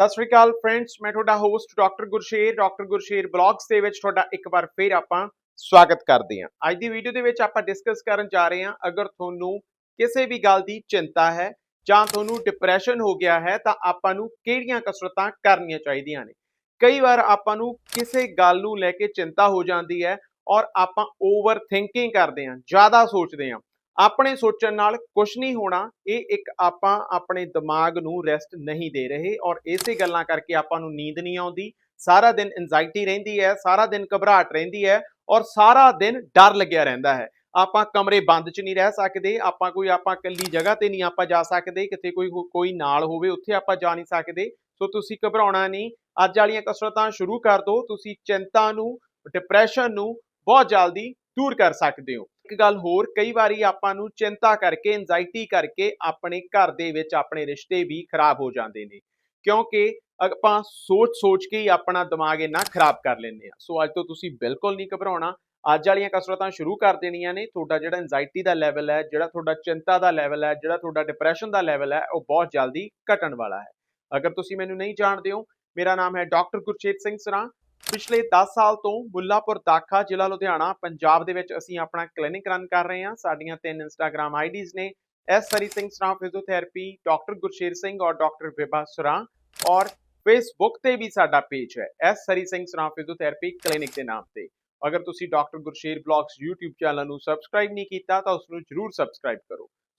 ਸਤਿ ਸ਼੍ਰੀ ਅਕਾਲ ਫਰੈਂਡਸ ਮੈਂ ਤੁਹਾਡਾ host doctor Gursher doctor Gursher blogs ਦੇ ਵਿੱਚ ਤੁਹਾਡਾ ਇੱਕ ਵਾਰ ਫੇਰ ਆਪਾਂ ਸਵਾਗਤ ਕਰਦੇ ਹਾਂ। ਅੱਜ ਦੀ ਵੀਡੀਓ ਦੇ ਵਿੱਚ ਆਪਾਂ ਡਿਸਕਸ ਕਰਨ ਜਾ ਰਹੇ ਹਾਂ, ਅਗਰ ਤੁਹਾਨੂੰ ਕਿਸੇ ਵੀ ਗੱਲ ਦੀ ਚਿੰਤਾ ਹੈ ਜਾਂ ਤੁਹਾਨੂੰ ਡਿਪਰੈਸ਼ਨ ਹੋ ਗਿਆ ਹੈ, ਤਾਂ ਆਪਾਂ ਨੂੰ ਕਿਹੜੀਆਂ ਕਸਰਤਾਂ ਕਰਨੀਆਂ ਚਾਹੀਦੀਆਂ ਨੇ? ਕਈ ਵਾਰ ਆਪਾਂ ਨੂੰ ਕਿਸੇ ਗੱਲ ਨੂੰ ਲੈ ਕੇ ਚਿੰਤਾ ਹੋ ਜਾਂਦੀ ਹੈ ਔਰ ਆਪਾਂ ਓਵਰ ਥਿੰਕਿੰਗ ਕਰਦੇ ਹਾਂ, ਜ਼ਿਆਦਾ ਸੋਚਦੇ ਹਾਂ। ਆਪਣੇ ਸੋਚਣ ਨਾਲ ਕੁਝ ਨਹੀਂ ਹੋਣਾ, ਇਹ ਇੱਕ ਆਪਾਂ ਆਪਣੇ ਦਿਮਾਗ ਨੂੰ ਰੈਸਟ ਨਹੀਂ ਦੇ ਰਹੇ ਔਰ ਇਸੇ ਗੱਲਾਂ ਕਰਕੇ ਆਪਾਂ ਨੂੰ ਨੀਂਦ ਨਹੀਂ ਆਉਂਦੀ। ਸਾਰਾ ਦਿਨ ਐਂਜ਼ਾਈਟੀ ਰਹਿੰਦੀ ਹੈ, ਸਾਰਾ ਦਿਨ ਘਬਰਾਹਟ ਰਹਿੰਦੀ ਹੈ ਔਰ ਸਾਰਾ ਦਿਨ ਡਰ ਲੱਗਿਆ ਰਹਿੰਦਾ ਹੈ। ਆਪਾਂ ਕਮਰੇ ਬੰਦ 'ਚ ਨਹੀਂ ਰਹਿ ਸਕਦੇ, ਆਪਾਂ ਕੋਈ ਆਪਾਂ ਇਕੱਲੀ ਜਗ੍ਹਾ ਤੇ ਨਹੀਂ ਆਪਾਂ ਜਾ ਸਕਦੇ, ਕਿਤੇ ਕੋਈ ਕੋਈ ਨਾਲ ਹੋਵੇ, ਉੱਥੇ ਆਪਾਂ ਜਾ ਨਹੀਂ ਸਕਦੇ। ਸੋ ਤੁਸੀਂ ਘਬਰਾਉਣਾ ਨਹੀਂ, ਅੱਜ ਵਾਲੀਆਂ ਕਸਰਤਾਂ ਸ਼ੁਰੂ ਕਰ ਦਿਓ, ਤੁਸੀਂ ਚਿੰਤਾ ਨੂੰ ਡਿਪਰੈਸ਼ਨ ਨੂੰ ਬਹੁਤ ਜਲਦੀ ਦੂਰ ਕਰ ਸਕਦੇ ਹੋ। ਇੱਕ ਗੱਲ ਹੋਰ, ਕਈ ਵਾਰੀ ਆਪਾਂ ਨੂੰ ਚਿੰਤਾ ਕਰਕੇ ਐਂਜ਼ਾਈਟੀ ਕਰਕੇ ਆਪਣੇ ਘਰ ਦੇ ਵਿੱਚ ਆਪਣੇ ਰਿਸ਼ਤੇ ਵੀ ਖਰਾਬ ਹੋ ਜਾਂਦੇ ਨੇ। ਕਿਉਂਕਿ ਆਪਾਂ ਸੋਚ ਸੋਚ ਕੇ ਹੀ ਆਪਣਾ ਦਿਮਾਗ ਇੰਨਾ ਖਰਾਬ ਕਰ ਲੈਂਦੇ ਆ ਸੋ ਅੱਜ ਤੋਂ ਤੁਸੀਂ ਬਿਲਕੁਲ ਨਹੀਂ ਘਬਰਾਉਣਾ। ਅੱਜ ਵਾਲੀਆਂ ਕਸਰਤਾਂ ਸ਼ੁਰੂ ਕਰ ਦੇਣੀਆਂ ਨੇ। ਤੁਹਾਡਾ ਜਿਹੜਾ ਐਂਜ਼ਾਈਟੀ ਦਾ ਲੈਵਲ ਹੈ, ਜਿਹੜਾ ਤੁਹਾਡਾ ਚਿੰਤਾ ਦਾ ਲੈਵਲ ਹੈ, ਜਿਹੜਾ ਤੁਹਾਡਾ ਡਿਪਰੈਸ਼ਨ ਦਾ ਲੈਵਲ ਹੈ, ਉਹ ਬਹੁਤ ਜਲਦੀ ਘਟਣ ਵਾਲਾ ਹੈ। ਅਗਰ ਤੁਸੀਂ ਮੈਨੂੰ ਨਹੀਂ ਜਾਣਦੇ ਹੋ, ਮੇਰਾ ਨਾਮ ਹੈ ਡਾਕਟਰ ਗੁਰਚੇਤ ਸਿੰਘ ਸਰਾਂ। ਪਿਛਲੇ 10 ਸਾਲ ਤੋਂ ਮੁੱਲਾਪੁਰ ਦਾਖਾ ਜ਼ਿਲ੍ਹਾ ਲੁਧਿਆਣਾ, ਪੰਜਾਬ ਦੇ ਵਿੱਚ ਅਸੀਂ ਆਪਣਾ ਕਲੀਨਿਕ ਰਨ ਕਰ ਰਹੇ ਹਾਂ। ਸਾਡੀਆਂ ਤਿੰਨ ਇੰਸਟਾਗ੍ਰam ਆਈਡੀਜ਼ ਨੇ। S Hari Singh Sran physiotherapy, doctor Gursher Singh ਔਰ ਡਾਕਟਰ ਵਿਭਾ ਸਰਾਂ ਔਰ ਫੇਸਬੁੱਕ ਤੇ ਵੀ ਸਾਡਾ ਪੇਜ ਹੈ। S Hari Singh Sran physiotherapy clinic ਦੇ ਨਾਮ ਤੇ। ਅਗਰ ਤੁਸੀਂ doctor Gursher blogs YouTube channel ਨੂੰ ਸਬਸਕ੍ਰਾਈਬ ਨਹੀਂ ਕੀਤਾ ਤਾਂ ਉਸ ਨੂੰ ਜਰੂਰ ਸਬਸਕ੍ਰਾਈਬ ਕਰੋ।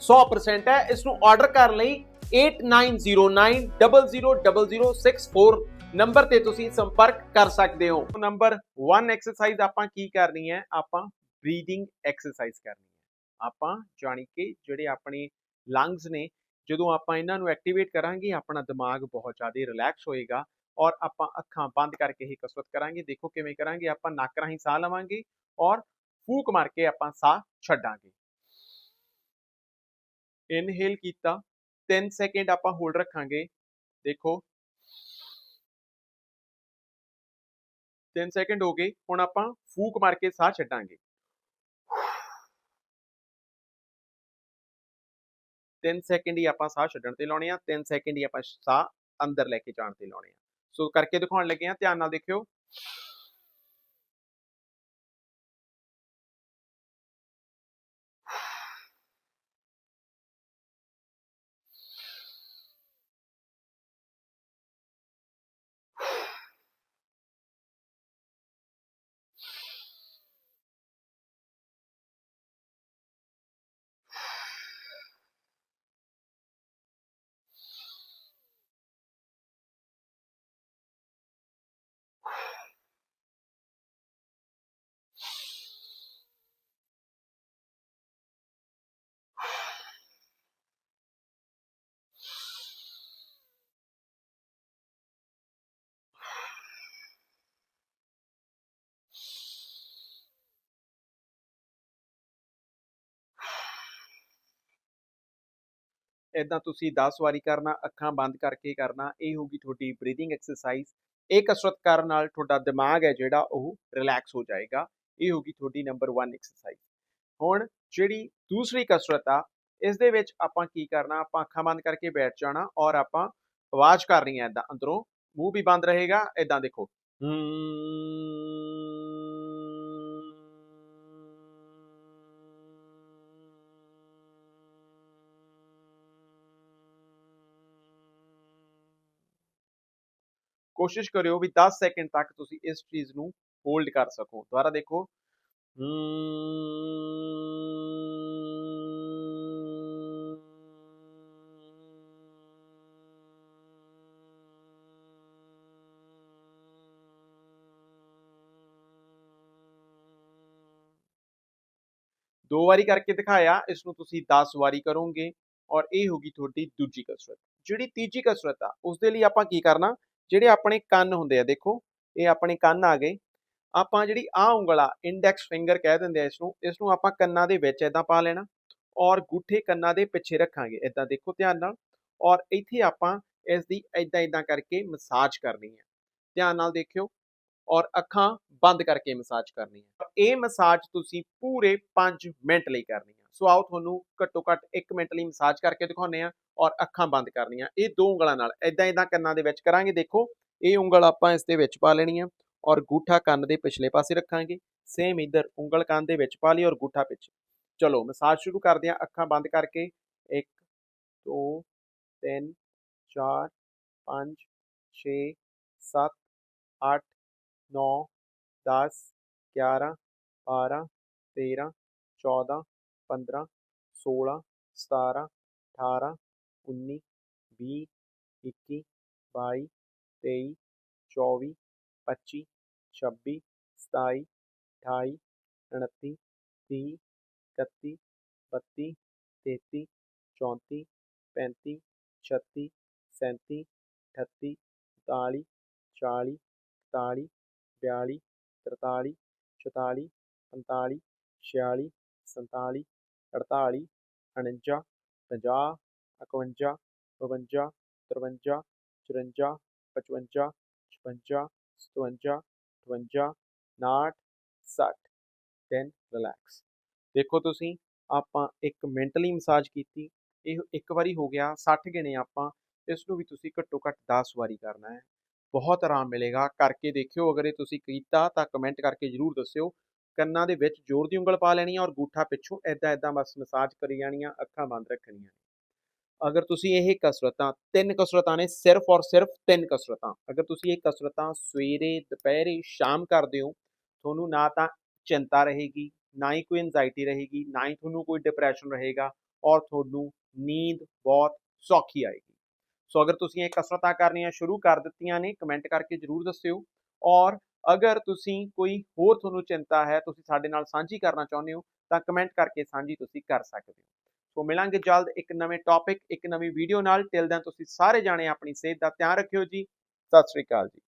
100% ਹੈ। ਇਸ ਨੂੰ ਆਰਡਰ ਕਰਨ ਲਈ 8909000064 ਨੰਬਰ ਤੇ ਤੁਸੀਂ ਸੰਪਰਕ ਕਰ ਸਕਦੇ ਹੋ। ਨੰਬਰ 1 ਐਕਸਰਸਾਈਜ਼ ਆਪਾਂ ਕੀ ਕਰਨੀ ਹੈ? ਆਪਾਂ ਬਰੀਥਿੰਗ ਐਕਸਰਸਾਈਜ਼ ਕਰਨੀ ਹੈ। ਆਪਾਂ ਜਾਣੀ ਕਿ ਜਿਹੜੇ ਆਪਣੇ ਲੰਗਸ ਨੇ, ਜਦੋਂ ਆਪਾਂ ਇਹਨਾਂ ਨੂੰ ਐਕਟੀਵੇਟ ਕਰਾਂਗੇ, ਆਪਣਾ ਦਿਮਾਗ ਬਹੁਤ ਜ਼ਿਆਦਾ ਰਿਲੈਕਸ ਹੋਏਗਾ ਔਰ ਆਪਾਂ ਅੱਖਾਂ ਬੰਦ ਕਰਕੇ ਹੀ ਕਸਰਤ ਕਰਾਂਗੇ। ਦੇਖੋ ਕਿਵੇਂ ਕਰਾਂਗੇ, ਆਪਾਂ ਨੱਕ ਰਾਹੀਂ ਸਾਹ ਲਵਾਂਗੇ ਔਰ ਫੂਕ ਮਾਰ ਕੇ ਆਪਾਂ ਸਾਹ ਛੱਡਾਂਗੇ। ਇਨਹੇਲ ਕੀਤਾ 3 ਸੈਕਿੰਡ ਆਪਾਂ ਹੋਲਡ ਰੱਖਾਂਗੇ, ਦੇਖੋ। 3 ਸੈਕਿੰਡ ਹੋ ਗਏ, ਹੁਣ ਆਪਾਂ ਫੂਕ ਮਾਰ ਕੇ ਸਾਹ ਛੱਡਾਂਗੇ। 3 ਸੈਕਿੰਡ ਹੀ ਆਪਾਂ ਸਾਹ ਛੱਡਣ ਤੇ ਲਾਉਣੇ ਆ 3 ਸੈਕਿੰਡ ਹੀ ਆਪਾਂ ਸਾਹ ਅੰਦਰ ਲੈ ਕੇ ਜਾਣ ਤੇ ਲਾਉਣੇ ਆ। ਸੋ ਕਰਕੇ ਦਿਖਾਉਣ ਲੱਗੇ ਆ, ਧਿਆਨ ਨਾਲ ਦੇਖਿਓ। ਇਦਾਂ ਤੁਸੀਂ 10 ਵਾਰੀ ਕਰਨਾ, ਅੱਖਾਂ ਬੰਦ ਕਰਕੇ ਕਰਨਾ, ਇਹ ਹੋਊਗੀ ਤੁਹਾਡੀ ਬਰੀਥਿੰਗ ਐਕਸਰਸਾਈਜ਼ ਇਹ ਕਸਰਤ ਕਰਨ ਨਾਲ ਤੁਹਾਡਾ ਦਿਮਾਗ ਹੈ ਜਿਹੜਾ ਉਹ ਰਿਲੈਕਸ ਹੋ ਜਾਏਗਾ, ਇਹ ਹੋਊਗੀ ਤੁਹਾਡੀ ਨੰਬਰ 1 ਐਕਸਰਸਾਈਜ਼ ਹੁਣ ਜਿਹੜੀ ਦੂਸਰੀ ਕਸਰਤ ਆ, ਇਸ ਦੇ ਵਿੱਚ ਆਪਾਂ ਕੀ ਕਰਨਾ, ਆਪਾਂ ਅੱਖਾਂ ਬੰਦ ਕਰਕੇ ਬੈਠ ਜਾਣਾ ਔਰ ਆਪਾਂ ਆਵਾਜ਼ ਕਰਨੀ ਹੈ ਇਦਾਂ ਅੰਦਰੋਂ ਮੂੰਹ ਵੀ ਬੰਦ ਰਹੇਗਾ ਇਦਾਂ ਦੇਖੋ। ਕੋਸ਼ਿਸ਼ ਕਰਿਓ ਵੀ 10 ਸੈਕਿੰਡ ਤੱਕ ਤੁਸੀਂ ਇਸ ਚੀਜ਼ ਨੂੰ ਹੋਲਡ ਕਰ ਸਕੋ। ਦੁਬਾਰਾ ਦੇਖੋ। ਦੋ ਵਾਰੀ ਕਰਕੇ ਦਿਖਾਇਆ, ਇਸ ਨੂੰ ਤੁਸੀਂ 10 ਵਾਰੀ ਕਰੋਗੇ ਔਰ ਇਹ ਹੋਗੀ ਤੁਹਾਡੀ ਦੂਜੀ ਕਸਰਤ। ਜਿਹੜੀ ਤੀਜੀ ਕਸਰਤ ਆ ਉਸ ਦੇ ਲਈ ਆਪਾਂ ਕੀ ਕਰਨਾ ਜਿਹੜੇ ਆਪਣੇ ਕੰਨ ਹੁੰਦੇ ਆ, ਦੇਖੋ, ਇਹ ਆਪਣੇ ਕੰਨ ਆ ਗਏ। ਆਪਾਂ ਜਿਹੜੀ ਆ ਉਂਗਲਾ ਇੰਡੈਕਸ ਫਿੰਗਰ ਕਹਿ ਦਿੰਦੇ ਆ ਇਸ ਨੂੰ ਇਸ ਨੂੰ ਆਪਾਂ ਕੰਨਾਂ ਦੇ ਵਿੱਚ ਇਦਾਂ ਪਾ ਲੈਣਾ ਔਰ ਗੁੱਠੇ ਕੰਨਾਂ ਦੇ ਪਿੱਛੇ ਰੱਖਾਂਗੇ ਇਦਾਂ ਦੇਖੋ ਧਿਆਨ ਨਾਲ ਔਰ ਇੱਥੇ ਆਪਾਂ ਇਸ ਦੀ ਇਦਾਂ ਇਦਾਂ ਕਰਕੇ ਮਸਾਜ ਕਰਨੀ ਹੈ। ਧਿਆਨ ਨਾਲ ਦੇਖਿਓ ਔਰ ਅੱਖਾਂ ਬੰਦ ਕਰਕੇ ਮਸਾਜ ਕਰਨੀ ਹੈ। ਇਹ ਮਸਾਜ ਤੁਸੀਂ ਪੂਰੇ 5 ਮਿੰਟ ਲਈ ਕਰਨੀ ਹੈ। ਸੋ ਆਓ ਤੁਹਾਨੂੰ ਘੱਟੋ ਘੱਟ 1 ਮਿੰਟ ਲਈ ਮਸਾਜ ਕਰਕੇ ਦਿਖਾਉਂਦੇ ਆ ਔਰ ਅੱਖਾਂ ਬੰਦ ਕਰਨੀਆਂ। ਇਹ ਦੋ ਉਂਗਲਾਂ ਨਾਲ ਇਦਾਂ ਇਦਾਂ ਕੰਨਾਂ ਦੇ ਵਿੱਚ ਕਰਾਂਗੇ, ਦੇਖੋ। ਇਹ ਉਂਗਲ ਆਪਾਂ ਇਸ ਦੇ ਵਿੱਚ ਪਾ ਲੈਣੀ ਆ ਔਰ ਗੂਠਾ ਕੰਨ ਦੇ ਪਿਛਲੇ ਪਾਸੇ ਰੱਖਾਂਗੇ। ਸੇਮ ਇਧਰ ਉਂਗਲ ਕੰਨ ਦੇ ਵਿੱਚ ਪਾ ਲਈ ਔਰ ਗੂਠਾ ਪਿੱਛੇ। ਚਲੋ, ਮਸਾਜ ਸ਼ੁਰੂ ਕਰਦੇ ਆ ਅੱਖਾਂ ਬੰਦ ਕਰਕੇ। 1 2 3 4 5 6 7 8 9 10 11 12 13 14 पंद्रह, सोलह, सतारह, अठारह, उन्नीस भी इक्की बई तेई चौबी पच्ची छब्बीस सताई अठाई उन्ती ती कती बत्ती तेती चौंती पैंती छत्तीस सैंती अठत्ती उताली चाली इकतालीस बयाली तरताली चौताली पंताली छियाली संताली 48 49 50 51 52 53 54 55 56 57 58 59 60 ਦੈਨ ਰਿਲੈਕਸ ਦੇਖੋ ਤੁਸੀਂ, ਆਪਾਂ 1 ਮਿੰਟ ਮਸਾਜ ਕੀਤੀ, ਇਹ ਇੱਕ ਵਾਰੀ ਹੋ ਗਿਆ 60 ਗਿਣੇ ਆਪਾਂ, ਇਸ ਨੂੰ ਵੀ ਤੁਸੀਂ ਘੱਟੋ ਘੱਟ 10 ਵਾਰੀ ਕਰਨਾ ਹੈ। ਬਹੁਤ ਆਰਾਮ ਮਿਲੇਗਾ। ਕਰਕੇ ਦੇਖਿਓ, ਅਗਰ ਇਹ ਤੁਸੀਂ ਕੀਤਾ ਤਾਂ ਕਮੈਂਟ ਕਰਕੇ ਜਰੂਰ ਦੱਸਿਓ। ਕੰਨਾਂ ਦੇ ਵਿੱਚ ਜ਼ੋਰ ਦੀ ਉਂਗਲ ਪਾ ਲੈਣੀ ਹੈ ਔਰ ਗੂਠਾ ਪਿੱਛੋਂ ਐਦਾਂ ਐਦਾਂ ਬਸ ਮਸਾਜ ਕਰੀ ਜਾਣੀਆਂ, ਅੱਖਾਂ ਬੰਦ ਰੱਖਣੀਆਂ ਅਗਰ ਤੁਸੀਂ ਇਹ ਕਸਰਤਾਂ, ਤਿੰਨ ਕਸਰਤਾਂ ਨੇ ਸਿਰਫ ਔਰ ਸਿਰਫ ਤਿੰਨ ਕਸਰਤਾਂ, ਅਗਰ ਤੁਸੀਂ ਇਹ ਕਸਰਤਾਂ ਸਵੇਰੇ, ਦੁਪਹਿਰੇ, ਸ਼ਾਮ ਕਰਦੇ ਹੋ, ਤੁਹਾਨੂੰ ਨਾ ਤਾਂ ਚਿੰਤਾ ਰਹੇਗੀ, ਨਾ ਹੀ ਕੋਈ ਐਂਜ਼ਾਈਟੀ ਰਹੇਗੀ, ਨਾ ਹੀ ਤੁਹਾਨੂੰ ਕੋਈ ਡਿਪਰੈਸ਼ਨ ਰਹੇਗਾ ਔਰ ਤੁਹਾਨੂੰ ਨੀਂਦ ਬਹੁਤ ਸੌਖੀ ਆਏਗੀ। ਸੋ ਅਗਰ ਤੁਸੀਂ ਇਹ ਕਸਰਤਾਂ ਕਰਨੀਆਂ ਸ਼ੁਰੂ ਕਰ ਦਿੱਤੀਆਂ ਨੇ ਕਮੈਂਟ ਕਰਕੇ ਜਰੂਰ ਦੱਸਿਓ ਔਰ ਅਗਰ ਤੁਸੀਂ ਕੋਈ ਹੋਰ ਤੁਹਾਨੂੰ ਚਿੰਤਾ ਹੈ, ਤੁਸੀਂ ਸਾਡੇ ਨਾਲ ਸਾਂਝੀ ਕਰਨਾ ਚਾਹੁੰਦੇ ਹੋ, ਤਾਂ ਕਮੈਂਟ ਕਰਕੇ ਸਾਂਝੀ ਤੁਸੀਂ ਕਰ ਸਕਦੇ ਹੋ। ਸੋ ਮਿਲਾਂਗੇ ਜਲਦ ਇੱਕ ਨਵੇਂ ਟੌਪਿਕ ਇੱਕ ਨਵੀਂ ਵੀਡੀਓ ਨਾਲ। ਟਿਲ ਦੈਨ ਤੁਸੀਂ ਸਾਰੇ ਜਾਣੇ ਆਪਣੀ ਸਿਹਤ ਦਾ ਧਿਆਨ ਰੱਖਿਓ ਜੀ। ਸਤਿ ਸ੍ਰੀ ਅਕਾਲ ਜੀ।